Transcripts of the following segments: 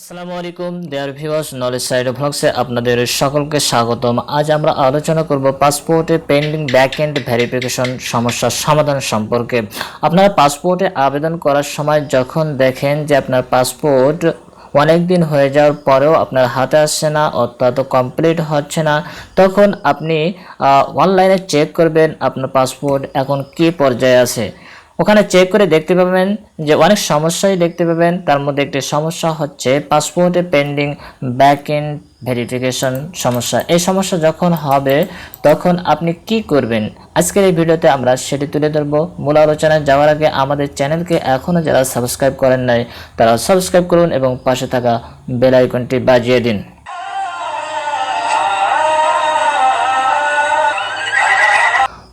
আসসালামু আলাইকুম dear viewers knowledge side ভ্লগসে আপনাদের সকলকে স্বাগতম। আজ আমরা আলোচনা করব পাসপোর্টে পেন্ডিং ব্যাক এন্ড ভেরিফিকেশন সমস্যার সমাধান সম্পর্কে। আপনারা পাসপোর্টে আবেদন করার সময় যখন দেখেন যে আপনার পাসপোর্ট অনেক দিন হয়ে যাওয়ার পরেও আপনার হাতে আসছে না, অর্থাৎ কমপ্লিট হচ্ছে না, তখন আপনি অনলাইনে চেক করবেন আপনার পাসপোর্ট এখন কী পর্যায়ে আছে। ওখানে চেক করে দেখতে পাবেন যে অনেক সমস্যাই দেখতে পাবেন। তার মধ্যে একটি সমস্যা হচ্ছে পাসপোর্টে পেন্ডিং ব্যাক এন্ড ভেরিফিকেশন সমস্যা। এই সমস্যা যখন হবে, তখন আপনি কি করবেন? আজকের এই ভিডিওতে আমরা সেটি তুলে ধরবো। মূল আলোচনায় যাওয়ার আগে আমাদের চ্যানেলকে এখনও যারা সাবস্ক্রাইব করেন নাই, তারা সাবস্ক্রাইব করুন এবং পাশে থাকা বেল আইকনটি বাজিয়ে দিন।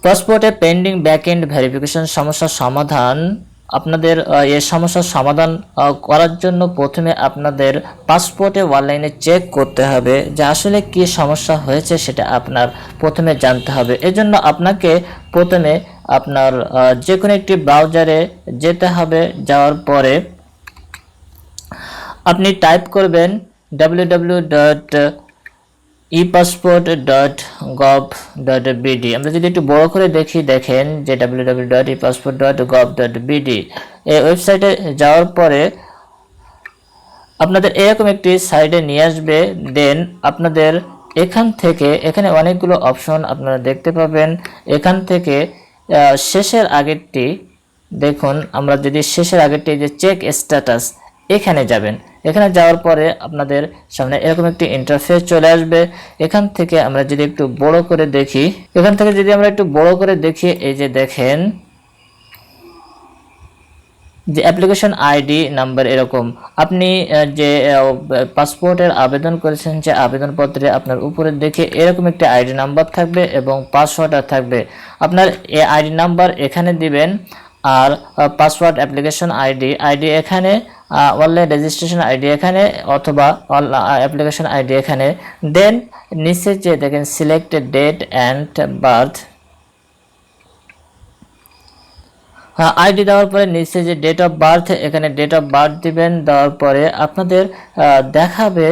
পাসপোর্টে পেন্ডিং ব্যাক এন্ড ভেরিফিকেশন সমস্যার সমাধান। আপনাদের এই সমস্যার সমাধান করার জন্য প্রথমে আপনাদের পাসপোর্টে অনলাইনে চেক করতে হবে। যে আসলে কি সমস্যা হয়েছে সেটা আপনার প্রথমে জানতে হবে। এজন্য আপনাকে প্রথমে আপনার যে কোনো একটি ব্রাউজারে যেতে হবে। যাওয়ার পরে আপনি টাইপ করবেন W E passport dot gov dot BD আমরা যদি একটু বড় করে দেখি, দেখেন যে W W dot E passport dot gov dot BD এই ওয়েবসাইটে যাওয়ার পরে আপনাদের এরকম একটি সাইডে নিয়ে আসবে। দেন আপনাদের এখান থেকে, এখানে অনেকগুলো অপশন আপনারা দেখতে পাবেন। এখান থেকে শেষের আগেরটি দেখুন, আমরা যদি শেষের আগেরটি যে চেক স্ট্যাটাস এখানে যাবেন। এখানে যাওয়ার পরে আপনাদের সামনে এরকম একটি ইন্টারফেস চলে আসবে। এখান থেকে আমরা যদি একটু বড় করে দেখি, এখান থেকে যদি আমরা একটু বড় করে দেখি, এই যে দেখেন, যে অ্যাপ্লিকেশন আইডি নাম্বার এরকম। আপনি যে পাসপোর্টের আবেদন করেছেন, যে আবেদনপত্রে আপনার উপরে দেখে এরকম একটি আইডি নাম্বার থাকবে এবং পাসওয়ার্ড থাকবে। আপনার এই আইডি নাম্বার এখানে দিবেন আর পাসওয়ার্ড অ্যাপ্লিকেশন আইডি আইডি এখানে অনলাইন রেজিস্ট্রেশন আইডি এখানে অথবা অ্যাপ্লিকেশন আইডি এখানে। দেন নিচে যে দেখেন selected date and birth ID দেওয়ার পরে নিচে যে ডেট অফ বার্থ এখানে ডেট অফ বার্থ দিবেন। দেওয়ার পরে আপনাদের দেখাবে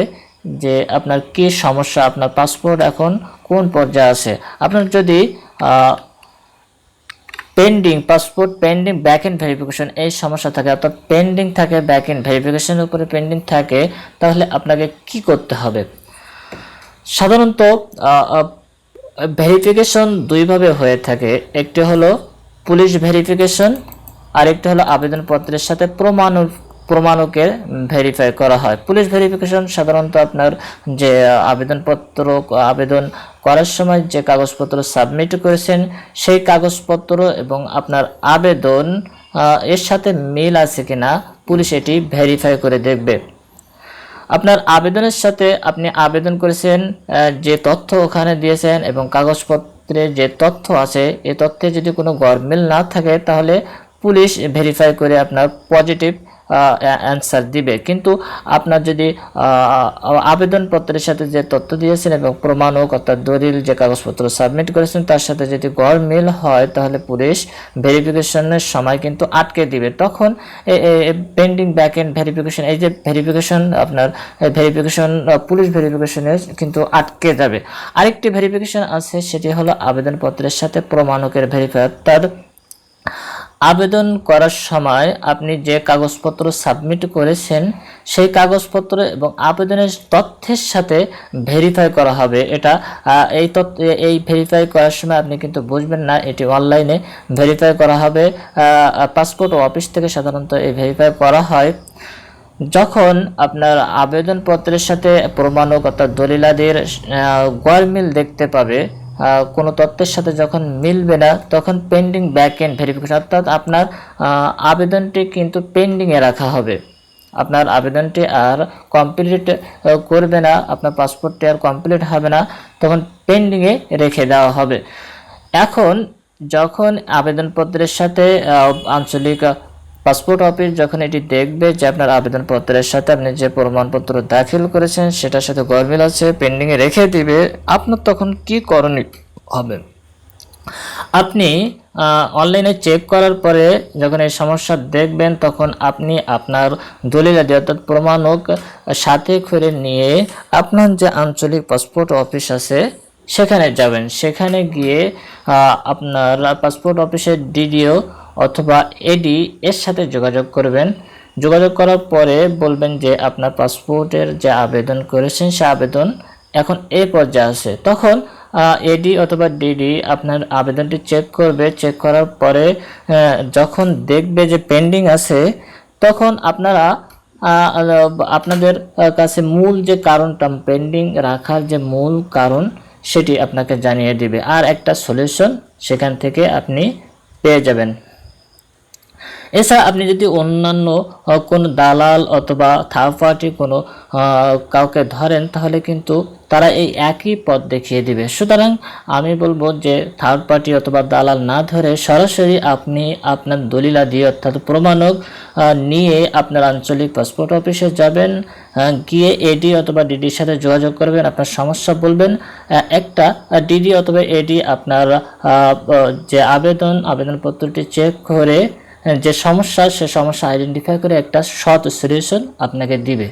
যে আপনার কি সমস্যা, আপনার পাসপোর্ট এখন কোন পর্যায়ে আছে। আপনার যদি pending passport pending back end verification এই সমস্যা থাকে। অর্থাৎ পেন্ডিং থাকে ব্যাক এন্ড ভেরিফিকেশনের উপরে পেন্ডিং থাকে, তাহলে আপনাকে কি করতে হবে? সাধারণত ভেরিফিকেশন দুইভাবে হয়ে থাকে। একটি হলো পুলিশ ভেরিফিকেশন আরেকটি হলো আবেদনপত্রের সাথে প্রমাণ প্রমাণকের ভেরিফাই করা হয়। পুলিশ ভেরিফিকেশন সাধারণত আপনার যে আবেদনপত্র, আবেদন করার সময় যে কাগজপত্র সাবমিট করেছেন, সেই কাগজপত্র এবং আপনার আবেদন এর সাথে মিল আছে কিনা পুলিশ এটি ভেরিফাই করে দেখবে। আপনার আবেদনের সাথে আপনি আবেদন করেছেন যে তথ্য ওখানে দিয়েছেন এবং কাগজপত্রে যে তথ্য আছে এই তথ্যে যদি কোনো গরমিল না থাকে, তাহলে পুলিশ ভেরিফাই করে আপনার পজিটিভ অ্যান্সার দিবে। কিন্তু আপনার যদি আবেদনপত্রের সাথে যে তথ্য দিয়েছেন এবং প্রমাণক অর্থাৎ দলিল যে কাগজপত্র সাবমিট করেছেন, তার সাথে যদি গড় মিল হয়, তাহলে পুলিশ ভেরিফিকেশনের সময় কিন্তু আটকে দিবে। তখন পেন্ডিং ব্যাক এন্ড ভেরিফিকেশন এই যে ভেরিফিকেশন আপনার ভেরিফিকেশন পুলিশ ভেরিফিকেশনের কিন্তু আটকে যাবে। আরেকটি ভেরিফিকেশন আছে, সেটি হলো আবেদনপত্রের সাথে প্রমাণকের ভেরিফাই অর্থাৎ আবেদন করার সময় আপনি যে কাগজপত্র সাবমিট করেছেন, সেই কাগজপত্র এবং আবেদনের তথ্যের সাথে ভেরিফাই করা হবে। এটা এই তথ্য, এই ভেরিফাই করার সময় আপনি কিন্তু বুঝবেন না, এটি অনলাইনে ভেরিফাই করা হবে। পাসপোর্ট অফিস থেকে সাধারণত এই ভেরিফাই করা হয়। যখন আপনার আবেদনপত্রের সাথে প্রমাণক অর্থাৎ দলিলাদের গড়মিল দেখতে পাবে কোনো তথ্যের সাথে যখন মিলবে না, তখন পেন্ডিং ব্যাক এন্ড ভেরিফিকেশন অর্থাৎ আপনার আবেদনটি কিন্তু পেন্ডিংয়ে রাখা হবে। আপনার আবেদনটি আর কমপ্লিট করবে না, আপনার পাসপোর্টটি আর কমপ্লিট হবে না, তখন পেন্ডিংয়ে রেখে দেওয়া হবে। এখন যখন আবেদনপত্রের সাথে আঞ্চলিক পাসপোর্ট অফিস যখন এটি দেখবে যে আপনার আবেদনপত্রের সাথে আপনি যে প্রমাণপত্র দাখিল করেছেন, সেটার সাথে গরমিল আছে পেন্ডিংয়ে রেখে দিবে, আপনার তখন কি করণীয় হবে? আপনি অনলাইনে চেক করার পরে যখন এই সমস্যা দেখবেন, তখন আপনি আপনার দলিলাদি অর্থাৎ প্রমাণক সাথে করে নিয়ে আপনার যে আঞ্চলিক পাসপোর্ট অফিস আছে, সেখানে যাবেন। সেখানে গিয়ে আপনার পাসপোর্ট অফিসের ডিডিও অথবা এডি এর সাথে যোগাযোগ করবেন। যোগাযোগ করার পরে বলবেন যে আপনার পাসপোর্টের যে আবেদন করেছেন, সে আবেদন এখন এই পর্যায়ে আছে। তখন এডি অথবা ডিডি আপনার আবেদনটি চেক করবে। চেক করার পরে যখন দেখবে যে পেন্ডিং আছে, তখন আপনারা আপনাদের কাছে মূল যে কারণটা পেন্ডিং রাখার যে মূল কারণ, সেটি আপনাকে জানিয়ে দিবে। আর একটা সলিউশন সেখান থেকে আপনি পেয়ে যাবেন। এছাড়া আপনি যদি অন্যান্য কোনো দালাল অথবা থার্ড পার্টি কোনো কাউকে ধরেন, তাহলে কিন্তু তারা এই একই পথ দেখিয়ে দিবে। সুতরাং আমি বলব যে থার্ড পার্টি অথবা দালাল না ধরে সরাসরি আপনি আপনার দলিলা দিয়ে অর্থাৎ প্রমাণক নিয়ে আপনার আঞ্চলিক পাসপোর্ট অফিসে যাবেন গিয়ে এডি অথবা ডিডির সাথে যোগাযোগ করবেন, আপনার সমস্যা বলবেন। একটা ডিডি অথবা এডি আপনার যে আবেদন, আবেদনপত্রটি চেক করে যে সমস্যা সে সমস্যা আইডেন্টিফাই করে একটা সৎ সলিউশন আপনাকে দিবে।